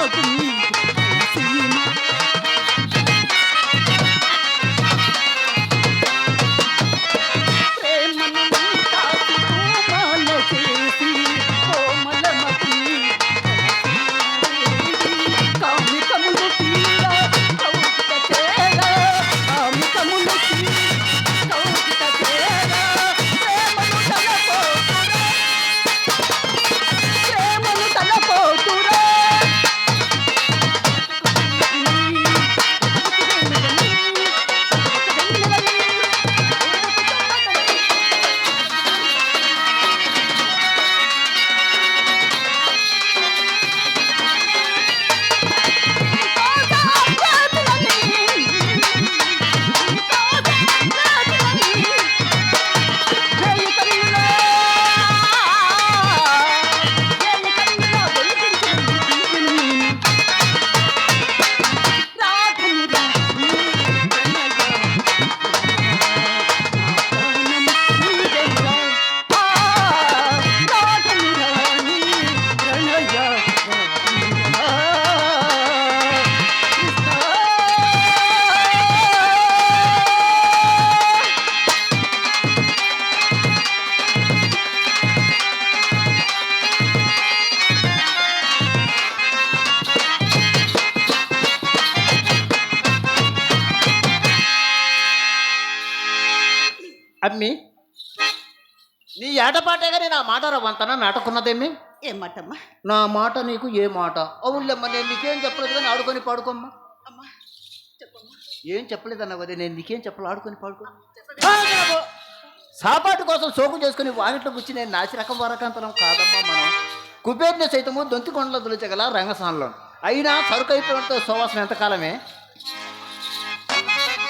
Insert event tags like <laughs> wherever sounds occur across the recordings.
up in అమ్మి నీ ఏటపాటేగానే నా మాట రవ్వంతన నాటకున్నదేమి? ఏమాటమ్మా నా మాట నీకు ఏ మాట? అవునులేమ్మా నేను నీకేం చెప్పలేదు కానీ ఆడుకొని పాడుకోమ్మా. అమ్మా చెప్పమ్మా. ఏం చెప్పలేదన్నా కదా నేను నీకేం చెప్పాలి ఆడుకొని పాడుకో. ఆ, సాపాటు కోసం సోకు చేసుకుని వాకిట్లో కూర్చి నేను నాసి రకం వరకంతనం కాదమ్మా మనం. కుబేర్ని సైతము దొంతి కొండలో దులిచగల రంగస్థానంలో. అయినా సరుకు అయిపోయినంత సోవాసం ఎంతకాలమే?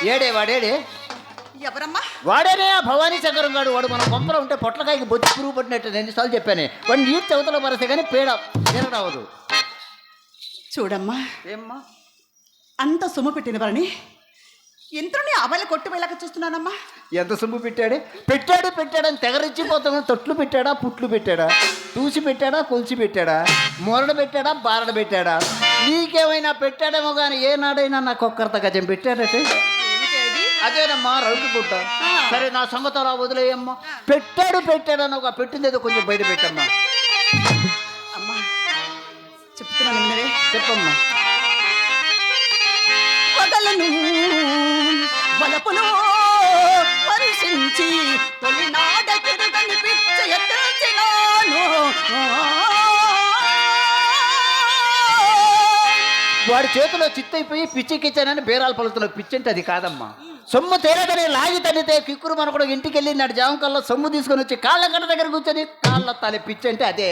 ఏడే వాడేడే? ఎవరమ్మా? వాడేనే ఆ భవానీ శంకరం గాడు. వాడు మన కొంపలో ఉంటే పొట్లకాయకి బొచ్చి పురుగు పట్టినట్టు నేను ఎన్నిసార్లు చెప్పాను. వాడు నీటి చెవతలో పరసే కానీ పేడ తినరావదు చూడమ్మా. ఏమ్మా? అంత సొమ్ము పెట్టిన వారిని ఎంతని అబ్బాయిల కొట్టు వెళ్ళక చూస్తున్నానమ్మా. ఎంత సొమ్ము పెట్టాడే? పెట్టాడు పెట్టాడని తెగరిచ్చిపోతామని తొట్లు పెట్టాడా పుట్లు పెట్టాడా? తూసి పెట్టాడా కొలిచి పెట్టాడా? మొరడ పెట్టాడా బారడ పెట్టాడా? నీకేమైనా పెట్టాడేమో కానీ ఏనాడైనా నాకు ఒక్కరిత గజం పెట్టాడటే. అదేనమ్మా ఆ. సరే నా సంగతి అలా వదిలేయమ్మా. పెట్టాడు పెట్టాడని ఒక పెట్టింది ఏదో కొంచెం బయట పెట్టమ్మా. అమ్మా చెప్తున్నాను చెప్పమ్మా. వదలను వలపులో వర్షించి తొలినాడ తిరుగని పిచ్చ ఎత్తినాను వాడి చేతిలో చిత్తైపోయి పిచ్చికిచ్చానని బేరాలు పలుకుతున్న పిచ్చి అంటే అది కాదమ్మా. సొమ్ము తేరదని లాగి తన్నితే కిక్కురు మన కూడా ఇంటికి వెళ్ళినాడు జామకల్లో సొమ్ము తీసుకొని వచ్చి కాళ్ళ గడ్డ దగ్గర కూర్చొని కాళ్ళ తల పిచ్చంటే అదే.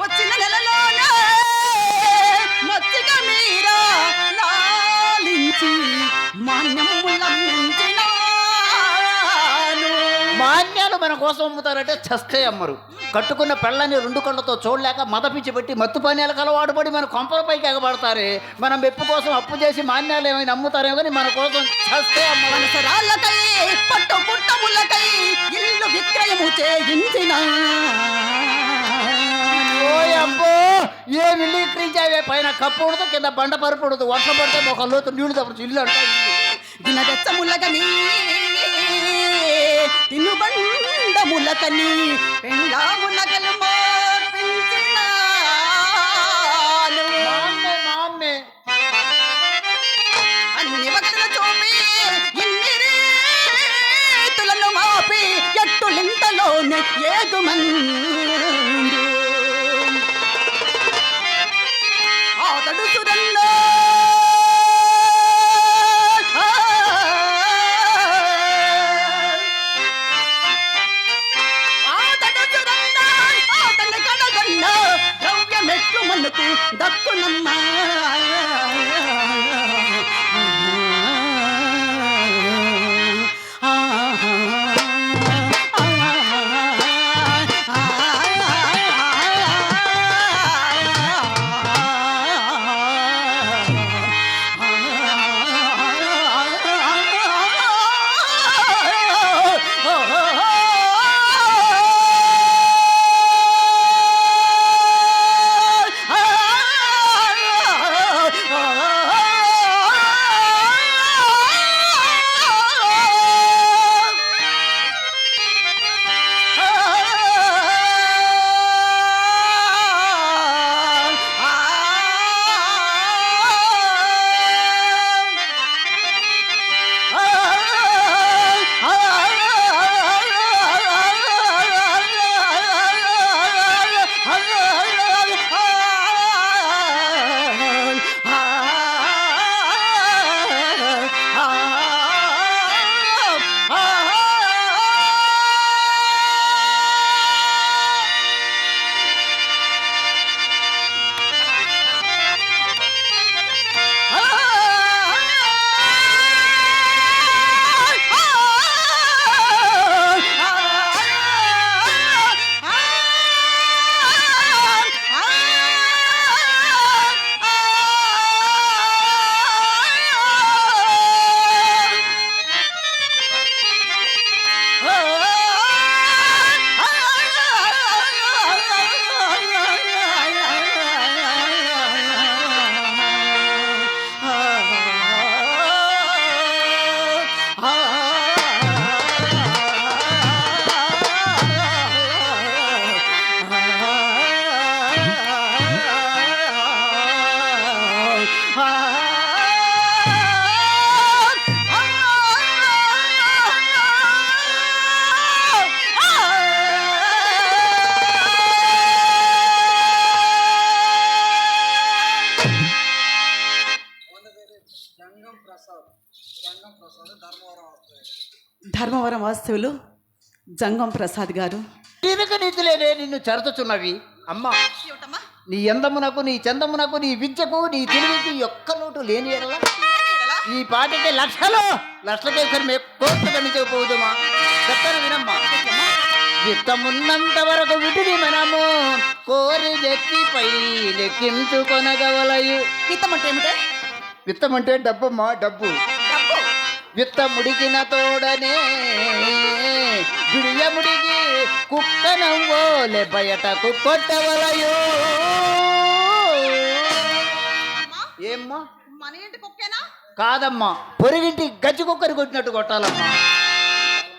వచ్చిన నెలలోనే మచ్చిక మీరా లాలించి మాన్యాలు మన కోసం అమ్ముతారంటే చస్తే అమ్మరు. కట్టుకున్న పెళ్ళని రెండు కళ్ళతో చూడలేక మద పిచ్చి పెట్టి మత్తు పానీయాలకు అలవాటు పడి మన కొంపలపైకి ఎగబడతారే. మనం మెప్పు కోసం అప్పు చేసి మాన్యాలు ఏమైనా అమ్ముతారేమో కానీ మన కోసం చస్తే అమ్మరు. మనసరాళ్ళకై పట్టు పుట్టములకై ఇల్లు విక్రయము చేయించిన. ఓయ్ అబ్బో ఏ విలీకరించావే పైన కప్పుడుతో కింద బండ పరుపుడుతూ వర్షం పడితే ఒక లోతు నీళ్ళు తప్పచ్చు ఇల్లు అంటా దినదెచ్చములగని. తినుబండములకని పెండాములగలు మార్పించినాను మా అమ్మే అన్ని వగల చూపి ఇన్ని రీతులను మాపి ఎట్టులింతలోనే ఏగుమందు మనకు దక్కునమ్మా ధర్మవరం వాస్తవులు జంగం ప్రసాద్ గారు. తిరగ నీతిలేనే నిన్ను చెరచుచున్నవి అమ్మా ఏమిటమ్మా? నీ ఎందమునకు నీ చందమునకు నీ విద్యకు నీ తెలివికి ఒక్క లోటు లేని ఎడల. ఈ పాటికి లక్షలు. లక్షలకేసరి మే కోట్లు గణించకపోదుమా చెప్తాను వినమ్మా. విత్తమున్నంత వరకు విటిని మనము కోరి లెక్కించుకొనగవలయు విత్తం అంటే ఏమిటే? విత్తం అంటే డబ్బమ్మా డబ్బు డబ్బు. విత్త ముడికిన తోడనే. గుడియముడికి కుక్క నవ్వోలే బయటకు కొట్టవలయు. ఏమ్మా? మన ఇంటి కుక్కేనా? కాదమ్మా పొరిగింటి గజ్జి కుక్కని కొట్టినట్టు కొట్టాలమ్మా.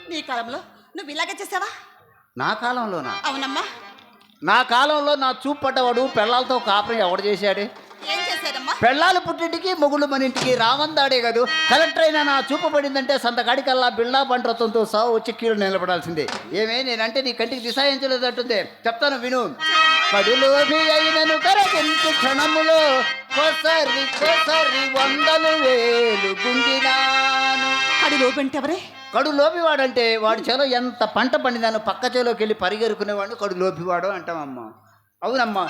నీ కాలంలో నువ్వు ఇలాగే చేసావా? నా కాలంలోనా? అవునమ్మా. నా కాలంలో నా చూపు పడ్డవాడు పెళ్ళాలతో కాపురం ఎవడు చేశాడే? పెళ్ళాలు పుట్టింటికి మొగుళ్ళు మన ఇంటికి రావందాడే కాదు. కలెక్టర్ అయినా నా చూపు పడిందంటే సంతకాడికల్లా బిళ్ళా బండ్రతంతో సావు వచ్చి కీడు నిలబడాల్సిందే. ఏమే నేనంటే నీ కంటికి దిశాయించలేదంటుంది చెప్తాను విను. కడులోభి అయినను కరగించు క్షణములో కొసరి కొసరి వందలు వేలు గుంజినాను. కడి లోపంటే ఎవరే కడు లోపివాడంటే వాడి చేలో ఎంత పంట పండిందాను పక్క చేలోకి వెళ్ళి పరిగెరుకునేవాడిని కడు లోపివాడు అంటామమ్మా. అవునమ్మా.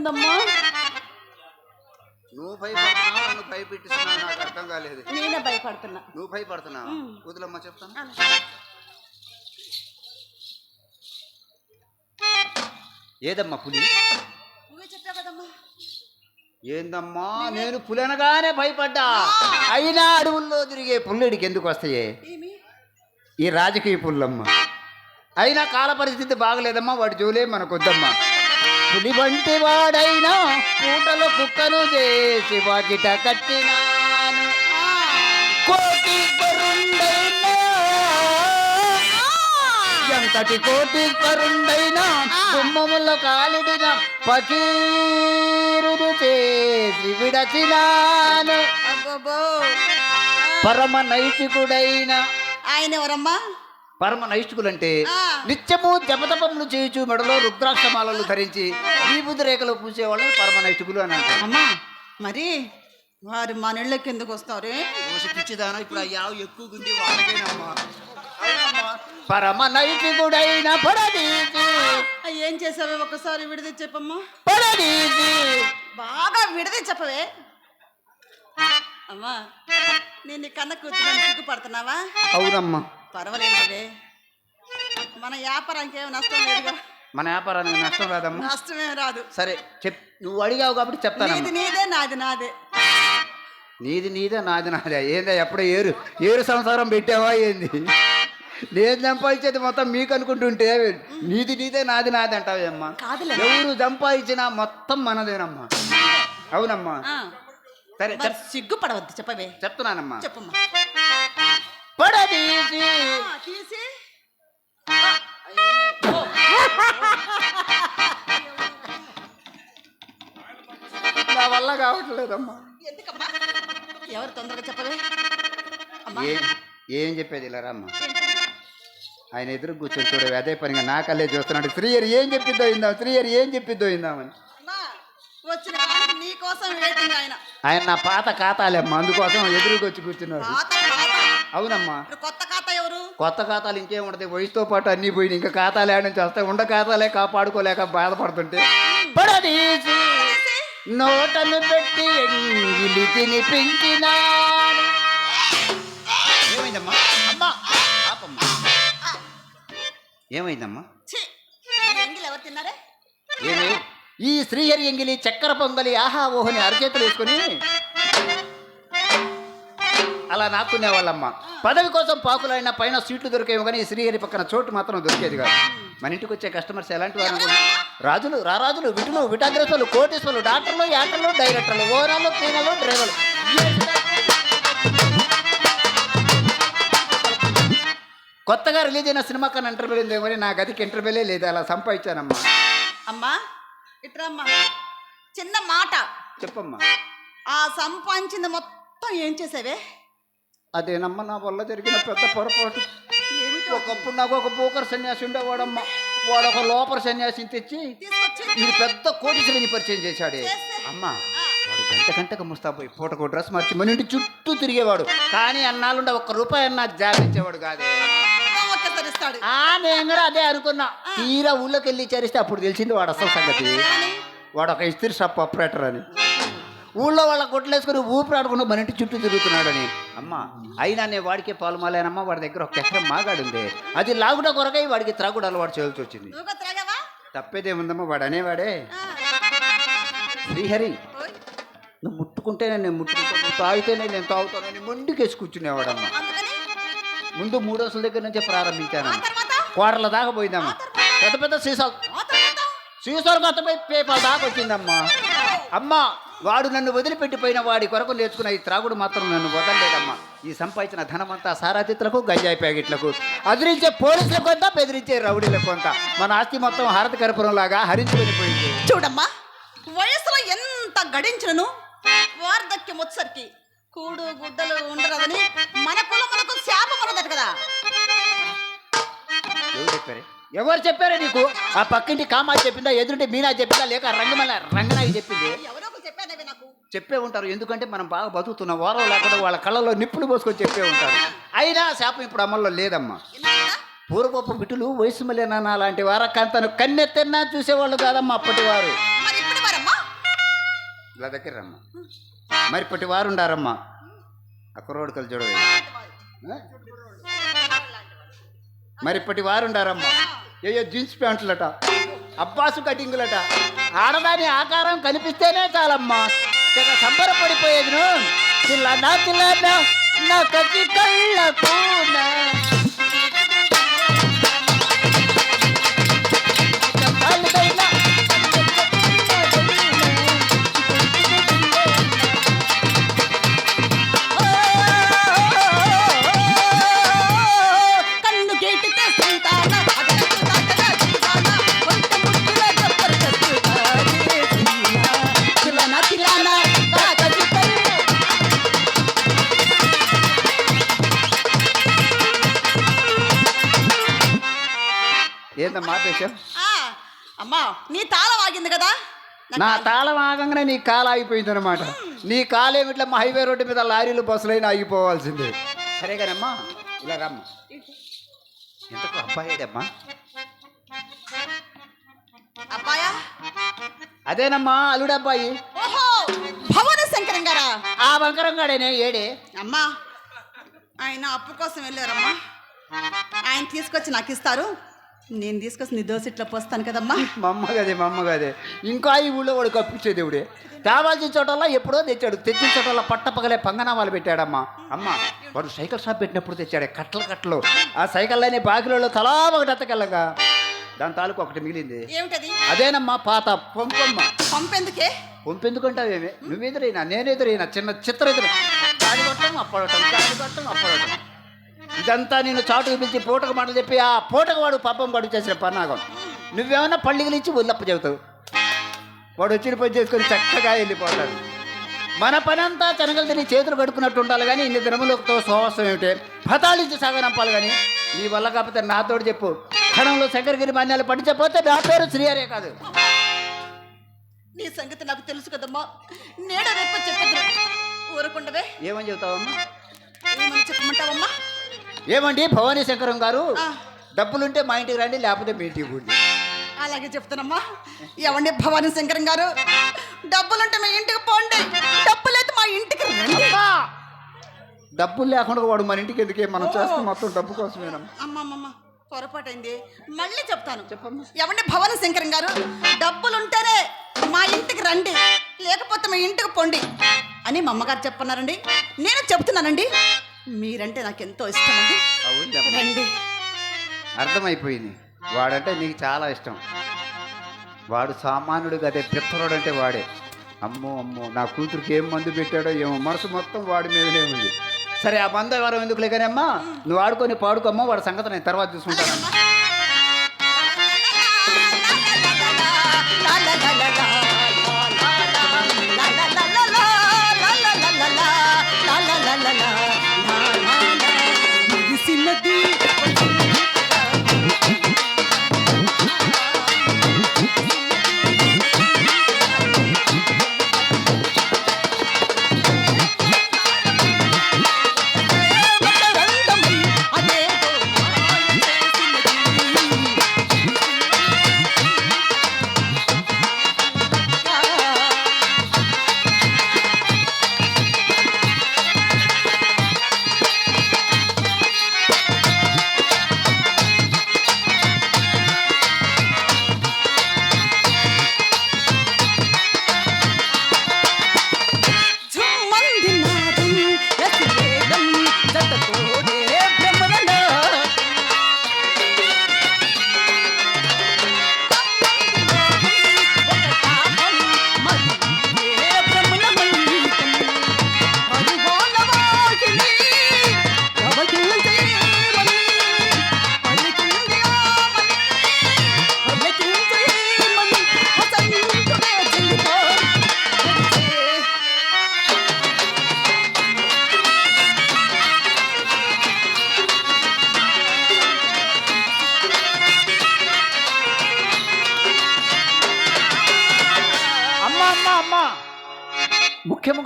ఎక్కడుందమ్మా నువ్వు భయపడుతున్నావు? నన్ను భయపెట్టిస్తున్నావు? నాకు అర్థం కాలేదు. నేనే భయపడుతున్నా. నువ్వు భయపడుతున్నావు? వదిలమ్మ చెప్తాను. ఏదమ్మా పులి? నువ్వే చెప్పావు కదమ్మా. ఏందమ్మా? నేను పులి అనగానే భయపడ్డా అయినా అడవుల్లో తిరిగే పుల్లడికి ఎందుకు వస్తాయే? ఈ రాజకీయ పుల్లమ్మ. అయినా కాల పరిస్థితి బాగలేదమ్మా వాడి జోలే మనకొద్దమ్మా. పులి వంటి వాడైనా పూటలో కుక్కను చేసి వాకిట కట్టినాను. కోటి పరుండైనా ఎంతటి కోటి పరుండైనా కుమ్మముల కాలిడిన పకీరును చేసి విడచినాను. పరమ నైతికుడైన ఆయన ఎవరమ్మా? పరమ నైష్ఠికులంటే ఆ. నిత్యము జపతపములు చేయుచు మెడలో రుద్రాక్షమాలలు ధరించి విభూతి రేఖలు పూసే వాళ్ళని పరమ నైష్ఠికులు అని అంటారు. అమ్మా మరి వారు మన ఇళ్ళకి ఎందుకు వస్తారు? పిచ్చిదానా ఇప్పుడు యావ ఎక్కువ గుండి వాళ్ళకేనమ్మా. పరమ నైతికుడైన పడదీసి ఏం చేసావే ఒకసారి విడిది చెప్పమ్మా? పడదీసి బాగా విడది చెప్పవే. అమ్మా నేను కన్న కూర్చుని సిగ్గుపడుతున్నావా? అవునమ్మా. పర్వాలేదే మన వ్యాపారానికి ఏమి నష్టం లేదుగా. మన వ్యాపారానికి నష్టం రాదమ్మా. నష్టమేం రాదు. సరే చెప్ నువ్వు అడిగావు కాబట్టి నీది చెప్తానమ్మా. నీదే నాది నాదే నీది. నీదే నాది నాదే ఏందా ఎప్పుడో ఏరు ఏరు సంసారం పెట్టావా ఏంది? నేను సంపాదించేది మొత్తం మీకు అనుకుంటుంటే నీది నీదే నాది నాది అంటావేమ్మా కాదులే. ఎవరు సంపాదించినా మొత్తం మనదేనమ్మా. అవునమ్మా. ఆ, సరే మరి చెప్ సిగ్గుపడవద్దు చెప్పవే. చెప్తున్నానమ్మా. చెప్పమ్మా. పడదీసి. తీసి. నా వల్ల కావట్లేదమ్మా. ఎందుకమ్మా? ఎవరు తొందరగా అమ్మా. ఏం ఏం చెప్పేది ఇలా రమ్మా? ఆయన ఎదురు కూర్చొని చూడవి అదే పనిగా నా కల్లే చూస్తున్నాడు. శ్రీయర్ ఏం చెప్పిద్దో ఇందాం శ్రీయర్ ఏం చెప్పిద్దో ఇందామని అమ్మా, వచ్చిన కాడికి నీ కోసం వెయిటింగ్ ఆయన. ఆయన నా పాత ఖాతాలేమ్మా అందుకోసం ఎదురుగా వచ్చి కూర్చున్నారు పాత అవునమ్మా. కొత్త ఖాతా ఎవరు? కొత్త ఖాతాలు ఇంకేం ఉండదు. వయసుతో పాటు అన్నీ పోయి ఇంకా ఖాతాలు ఏడ నుంచి వస్తాయి. ఉండ ఖాతాలే కాపాడుకోలేక బాధపడుతుంటే. పడదీసి నోటను పెట్టి ఎంగిలి తినిపించినాను. ఏమైందమ్మా? అమ్మా ఆపమ్మా ఏమైందమ్మా? ఎవరు తిన్నారే? ఏమి? ఈ శ్రీహరి ఎంగిలి చక్కెర పొంగలి ఆహా ఓహని అరచేతులు వేసుకొని అలా నాక్కునేవాళ్ళమ్మ పదవి కోసం పాకులైన పైన సీట్లు దొరికేవి కానీ శ్రీహరి పక్కన చోటు మాత్రం దొరికేది కాదు. మన ఇంటికి వచ్చే కస్టమర్స్ ఎలాంటి వారు? రాజులు రారాజులు విటులు విటాగ్రస్తులు కోటేశ్వరులు డాక్టర్లు యాక్టర్లు డైరెక్టర్లు ఓనర్లు క్లీనర్లు డ్రైవర్లు. కొత్తగా రిలీజ్ అయిన సినిమా కన్నా ఇంటర్వ్యూ ఉంది మరి నా గదికి ఇంటర్వ్యూలే లేదు అలా సంపాదించానమ్మా. అమ్మా ఇట్రమ్మా చిన్న మాట. చెప్పమ్మా. ఆ సంపాదించింది మొత్తం ఏం చేసావే? అదేనమ్మా నా వల్ల జరిగిన పెద్ద పొరపాటు. ఏమిటో ఒకప్పుడు నాకు ఒక పోకర్ సన్యాసి ఉండేవాడమ్మా. వాడు ఒక లోపల సన్యాసిని తెచ్చి ఇది పెద్ద కోటీశ్వరిని పరిచయం చేశాడే? అమ్మా వాడు గంట గంటకు ముస్తాపోయి పూటకు డ్రెస్ మార్చి మన ఇంటి చుట్టూ తిరిగేవాడు. కానీ అన్నాళ్ళుండే ఒక్క రూపాయి అన్నా కాదే. ఒక్కసారి ఇస్తాడు ఆ నేను కూడా అదే అనుకున్నా. తీరా ఊళ్ళోకి వెళ్ళి చేరిస్తే అప్పుడు తెలిసింది వాడు అసలు సంగతి. వాడు ఒక ఇస్త్రీ షాప్ ఆపరేటర్ అని. ఊళ్ళో వాళ్ళ కొట్లేసుకుని ఊపిరాడుకుంటూ మన ఇంటి చుట్టూ తిరుగుతున్నాడని. అమ్మ అయినా నేను వాడికే పాలు మాలేనమ్మా వాడి దగ్గర ఒక ఎకరం మాగాడు ఉంది అది లాగుట కొరకై వాడికి త్రాగుడు అలవాటు చేయాల్సి వచ్చింది. తప్పేదేముందమ్మా వాడు అనేవాడే. శ్రీహరి. నువ్వు ముట్టుకుంటేనే నేను ముట్టుకుంటాను నువ్వు తాగితేనే నేను తాగుతానని మొండికేసి కూర్చునేవాడమ్మా. ముందు మూడోసుల దగ్గర నుంచే ప్రారంభించాను ఆ తర్వాత? కోటల దాకా పోయిందమ్మా. పెద్ద పెద్ద సీసాలు. సీసాలు కొత్తపై పేపర్ దాకా వచ్చిందమ్మా. అమ్మా వాడు నన్ను వదిలిపెట్టిపోయిన వాడి కొరకు నేర్చుకున్న ఈ త్రాగుడు మాత్రం నన్ను వదలలేదమ్మా. ఈ సంపాదించిన ధనమంతా సారాతిత్లకు గంజాయి ప్యాకెట్లకు అదిరించే పోలీసులకు కొంత బెదిరించే రౌడీలకు కొంత మన ఆస్తి మొత్తం హారతి కర్పూరం లాగా హరించుకొని పోయింది. చూడమ్మా వయసులో ఎంత గడించినను? వార్ధక్యం వచ్చరికి కూడు గుడ్డలు ఉండరదని మన కులములకు శాపం ఉన్నదట కదా. ఎవరు చెప్పారే? ఎవరు చెప్పారే నీకు? ఆ పక్కింటి కామాలు చెప్పిందా ఎదురుంటి మీనా చెప్పిందా లేక రంగమల్ల రంగనాయి చెప్పింది? ఎవరో ఒకరు చెప్పానవి నాకు? చెప్పే ఉంటారు. ఎందుకంటే మనం బాగా బతుకుతున్నాం వారం లేకుండా వాళ్ళ కళ్ళలో నిప్పులు పోసుకొని చెప్పే ఉంటారు. అయినా శాపం ఇప్పుడు అమల్లో లేదమ్మా. పూర్వపు బిటులు వయసు మళ్ళీ లాంటి వారకంతను కన్నెత్తన్నా చూసేవాళ్ళు కాదమ్మా అప్పటి వారు ఇలా దగ్గర రమ్మా మరి ఇప్పటి వారు ఉండారమ్మా. అక్కరోడు కలిసి? మరి ఇప్పటి వారు ఉండారమ్మా. ఏయో జీన్స్ ప్యాంట్లట. అబ్బాసు కటింగులట ఆడదాని ఆకారం కనిపిస్తేనే చాలమ్మా. తెగ సంబరపడిపోయేది తిల్లనా తిల్లనా నా కసి కళ్ళకు నా ఏందమ్మా ఆపేశావు అమ్మా నీ తాళం ఆగింది కదా? నా తాళం. ఆగంగానే నీ కాలు ఆగిపోయింది అనమాట నీ కాలేమిట్లా మా హైవే రోడ్డు మీద లారీలు బస్సులైనా ఆగిపోవాల్సిందే. సరే కానమ్మా ఇలా రమ్మా. ఎంతకు అబ్బాయిడమ్మా అబ్బాయా? అదేనమ్మా అల్లుడబ్బాయి ఓహో భవన శంకరం గారా? ఆ బంకరంగాడేనే ఏడే? అమ్మా ఆయన అప్పు కోసం వెళ్ళారమ్మా. ఆయన తీసుకొచ్చి నాకు ఇస్తారు. నేను తీసుకొచ్చి నీ దోసిట్లో పోస్తాను కదమ్మా. మా అమ్మ గదే మా అమ్మ గదే ఇంకా ఈ ఊళ్ళో వాడు కప్పించే దేవుడే. కావాల్సిన చోటల్లా ఎప్పుడో తెచ్చాడు. తెచ్చిన చోటల్లా పట్టపగలే పంగనామాలు పెట్టాడమ్మా. అమ్మ వాడు సైకిల్ షాప్ పెట్టినప్పుడు తెచ్చాడే కట్టలు కట్టలు. ఆ సైకిల్లోనే బాకిలలో తలా ఒకటి అత్తకెళ్ళగా దాని తాలూకు ఒకటి మిగిలింది. ఏమిటది? అదేనమ్మా పాత పొంపమ్మ. పంపెందుకే? పొంపెందుకంటావేమే? నువ్వెదురైనా నేనెదురైనా చిన్న చిత్ర ఎదురు గాడి కొట్టడం అప్పడటం గాడి కొట్టడం అప్పడటం. ఇదంతా నేను చాటుకు పిలిచి పూటకు మాటలు చెప్పి ఆ పూటకు వాడు పాపం వాడు చేసిన పన్నాగం. నువ్వేమన్నా పళ్ళిగిలిచ్చి ఉల్లప్ప చెబుతావు. వాడు వచ్చిన పని చేసుకొని చక్కగా వెళ్ళిపోతాడు. మన పని అంతా చెనగలు తిని చేతులు కడుక్కున్నట్టు ఉండాలి కానీ ఇన్ని దినములతో సోవసం ఏమిటే? ఫతాళించి సాగనంపాలి కానీ నీ వల్ల కాకపోతే నాతోడు చెప్పు. క్షణంలో శంకరగిరి మాన్యాలు పట్టించకపోతే నా పేరు శ్రీహరే కాదు. నీ సంగతి నాకు తెలుసు కదమ్మా. నేడు రేపు చెప్పదు ఊరకుండవే. ఏమని చెబుతావమ్మా? ఏమని చెప్పమంటావమ్మా? ఏమండి భవానీ శంకరం గారు. డబ్బులుంటే మా ఇంటికి రండి లేకపోతే మీ ఇంటికి పోండి అలాగే చెప్తానమ్మా ఎవండి భవానీ శంకరం గారు? డబ్బులుంటే మీ ఇంటికి పోండి. డబ్బులైతే మా ఇంటికి రండి. అమ్మా! డబ్బులు లేకుండా వాడు మన ఇంటికి ఎందుకే? మనం చేస్తాం మొత్తం డబ్బు కోసమేనమ్మా. అమ్మమ్మమ్మ పొరపాటైంది. మళ్ళీ చెప్తాను. చెప్పమ్మా. ఎవండి భవానీ శంకరం గారు? డబ్బులుంటేనే మా ఇంటికి రండి. లేకపోతే మీ ఇంటికి పొండి. అని మా అమ్మగారు చెప్పన్నారండి. నేను చెప్తున్నానండి. మీరంటే నాకు ఎంతో ఇష్టం అండి అవునమ్మా రండి. అర్థమైపోయింది. వాడంటే నీకు చాలా ఇష్టం. వాడు సామాన్యుడు కదే పిత్తరుడు అంటే వాడే. అమ్మో అమ్మో నా కూతురికి ఏం మందు పెట్టాడో ఏమో మనసు మొత్తం వాడి మీదనే ఉంది. సరే ఆ మందు ఎవరు ఎందుకులే కానీ అమ్మా నువ్వు ఆడుకొని పాడుకోమ్మా వాడి సంగతి నేను తర్వాత చూసుకుంటాను.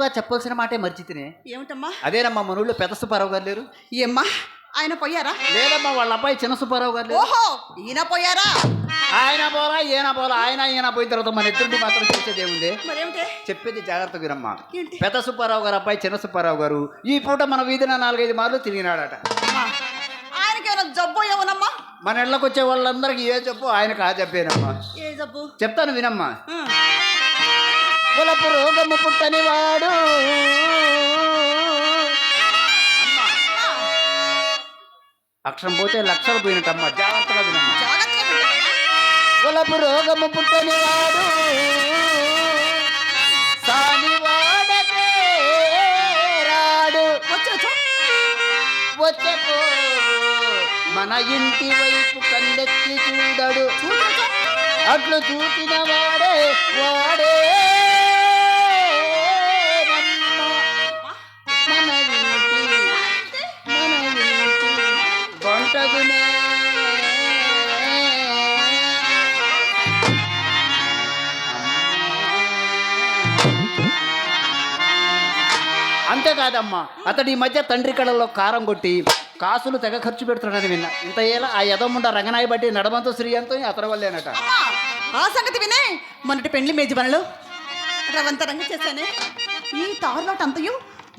ముఖ్యముగా చెప్పాల్సిన మాటే మర్చితినే. ఏమిటమ్మా? అదేనమ్మా మన ఊళ్ళో పెద్ద సుబ్బారావు గారు లేరు? ఏమ్మా? ఆయన పోయారా? లేదమ్మా వాళ్ళ అబ్బాయి చిన్న సుబ్బారావు గారు లేరు. ఓహో ఈయన పోయారా? ఆయన పోలా ఈయన పోలా ఆయన ఈయన పోయిన తర్వాత మన ఇద్దరిని మాత్రం చేసేది ఏముంది? చెప్పేది జాగ్రత్త వినమ్మా. ఏంటి? పెద్ద సుబ్బారావు గారు అబ్బాయి చిన్న సుబ్బారావు గారు ఈ పూట మన వీధిన నాలుగైదు మార్లు తిరిగినాడట. ఆయనకి ఏమైనా జబ్బు ఏమోనమ్మా? మన ఇళ్ళకి వచ్చే వాళ్ళందరికీ ఏ చెప్పు ఆయనకు ఆ చెప్పేనమ్మా ఏ జబ్బు? చెప్తాను వినమ్మా. కులపు రోగము పుట్టని వాడు అక్షరం పోతే లక్షలు పోయినట్టమ్మా. జాగ్రత్తగా కులపు రోగము పుట్టని వాడు రాడు. వచ్చకు మన ఇంటి వైపు కందెత్తి చూడడు. అట్లు చూసిన వాడే వాడే. అంతేకాదమ్మా. అతడు ఈ మధ్య తండ్రి కళలో కారం కొట్టి కాసులు తెగ ఖర్చు పెడుతున్నాడని విన్నా. ఇంత ఏలా ఆ యదముండ రంగనాయి బట్టి నడమంతో శ్రీయంతో అతని వల్లేనట. ఆ సంగతి వినే. మొన్నటి పెళ్ళి మేజు పనులు రవంతరంగా చేశానే. ఈ తారులాట అంతయు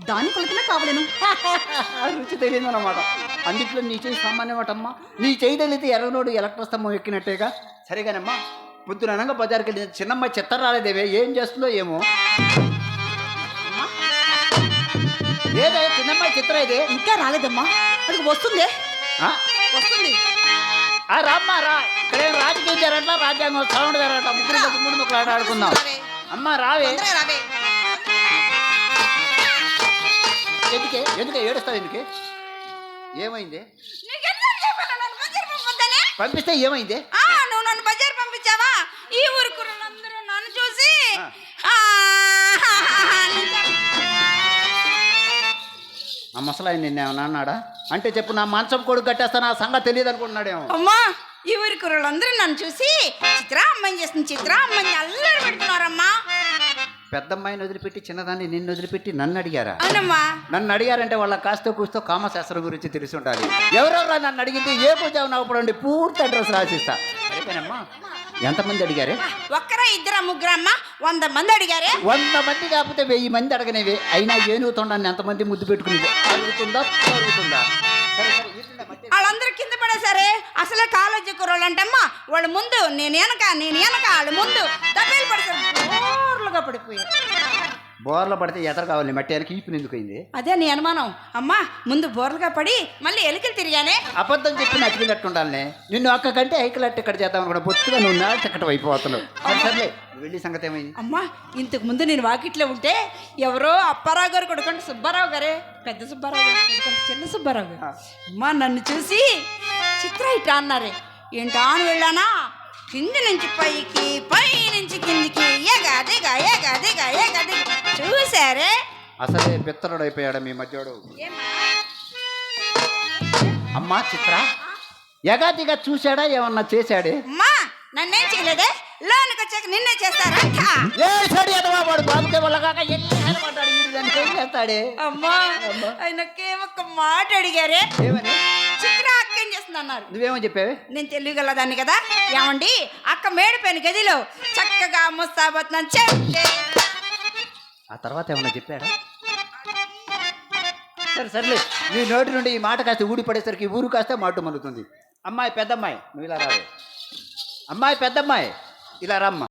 దాని కొలతనే కావలేను. <laughs> రుచి తెలియదు అనమాట అందుట్లో నీ చేయి సామాన్యమాటమ్మా. నీ చేయి తెలితే ఎర్రనోడు ఎలక్ట్రిక్ స్తంభం ఎక్కినట్టేగా. సరేగానమ్మా పొద్దున అనగా బజార్కి వెళ్ళి చిన్నమ్మ చెత్త రాలేదేవే ఏం చేస్తుందో ఏమో? ఏదే చిన్నమ్మ చిత్ర ఇదే? ఇంకా రాలేదమ్మా. అది వస్తుంది. ఆ? వస్తుంది. ఆ రామ్మా రా. ఇక్కడేం రాజకీయం జరగట్లా రాజ్యాంగం సౌండ్ జరగట్లా ముగ్గురు ముగ్గురు ఆట ఆడుకుందాం. అమ్మా రావే. రావే. ఎందుకే? ఎందుకే ఏడుస్తావు ఎందుకే? ఏమైంది? పంపిస్తే ఏమైంది? ఆ, నువ్వు నన్ను బజార్ పంపించావా? ఈ ఊరు ఆ ముసలాయన నిన్న ఏమన్నా అన్నాడా? అంటే చెప్పు నా మంచం కొడుకు కట్టేస్తాను ఆ సంగతి తెలియదు అనుకుంటున్నాడేమో. అమ్మా ఈ ఊరి కుర్రలందరూ నన్ను చూసి చిత్ర అమ్మని చేస్తుంది చిత్ర అమ్మని అల్లరి పెడుతున్నారమ్మా. పెద్దమ్మాయిని వదిలిపెట్టి చిన్నదాన్ని నిన్ను వదిలిపెట్టి నన్ను అడిగారా? అవునమ్మా. నన్ను అడిగారంటే వాళ్ళ కాస్తో కూస్తో కామశాస్త్రం గురించి తెలిసి ఉండాలి. ఎవరెవరా నన్ను అడిగింది ఏ పూజ ఉన్నప్పుడు పూర్తి అడ్రస్ రాసిస్తా. అయిపోయినమ్మా ఎంతమంది అడిగారే? ఒక్కరా ఇద్దరా ముగ్గురమ్మా? వంద మంది అడిగారే? వంద మంది కాకపోతే వెయ్యి మంది అడగనేవి. అయినా ఏనుగుతుండని ఎంతమంది ముద్దు పెట్టుకునేది అడుగుతుందా? అడుగుతుందా? వాళ్ళందరూ కింద పడేసరే అసలే కాలేజీ కుర్రోళ్ళు అంటమ్మా వాళ్ళు ముందు నేను వెనక నేను వెనక వాళ్ళు ముందు. దబ్బేలు పడతారు పడిపోయారు. బోర్లో పడితే ఎదర కావాలి మట్టి వెనక ఎందుకు అయింది అదే నీ అనుమానం. అమ్మా ముందు బోర్లుగా పడి మళ్ళీ ఎలికలు తిరిగానే. అబద్ధం చెప్పి నచ్చినట్టు ఉండాలనే నిన్ను ఒక్క కంటే ఐకలట్టు ఇక్కడ చేద్దాం అనుకున్నా బొత్తుగా నువ్వు నా చక్కటి అయిపోతున్నావు సరే, సర్లే వెళ్ళి సంగతి ఏమైంది? అమ్మా ఇంతకు ముందు నేను వాకిట్లో ఉంటే ఎవరో అప్పారావు గారు కొడుకుంటే సుబ్బారావు గారే పెద్ద సుబ్బారావు గారు కొడుకంటే చిన్న సుబ్బారావు గారు. అమ్మా నన్ను చూసి చిత్ర ఇట్లా అన్నారే. ఏంటా అని వెళ్ళానా? కింది నుంచి పైకి పై చూసారే అసలే పిత్తరుడు అయిపోయాడు మీ మధ్యోడు? అమ్మా చిత్ర ఎగాదిగా చూశాడా ఏమన్నా చేశాడే? అమ్మా నన్నేం చేయలేదే? లోనికి వచ్చాక నిన్నే చేస్తారంట ఏ సడి ఎదవా వాడు బాబుకే వల్ల కాక ఎన్ని పడ్డాడు వీడు దాన్ని ఏం చేస్తాడే? అమ్మా ఆయనకే ఒక్క మాట అడిగారే. ఏమని? చిత్ర అక్క ఏం చేస్తుంది అన్నారు నువ్వేమో చెప్పావే? నేను తెలియగలదాన్ని కదా. ఏమండి? అక్క మేడిపోయిన గదిలో చక్కగా ముస్తాబోతున్నాను ఆ తర్వాత ఏమన్నా చెప్పాడా? సరే సర్లే. నీ నోటి నుండి ఈ మాట కాస్త ఊడి పడేసరికి ఊరు కాస్త మాట మలుతుంది. అమ్మాయి పెద్దమ్మాయి నువ్వు ఇలా రావు. అమ్మాయి పెద్దమ్మాయి ఇలా రమ్మ.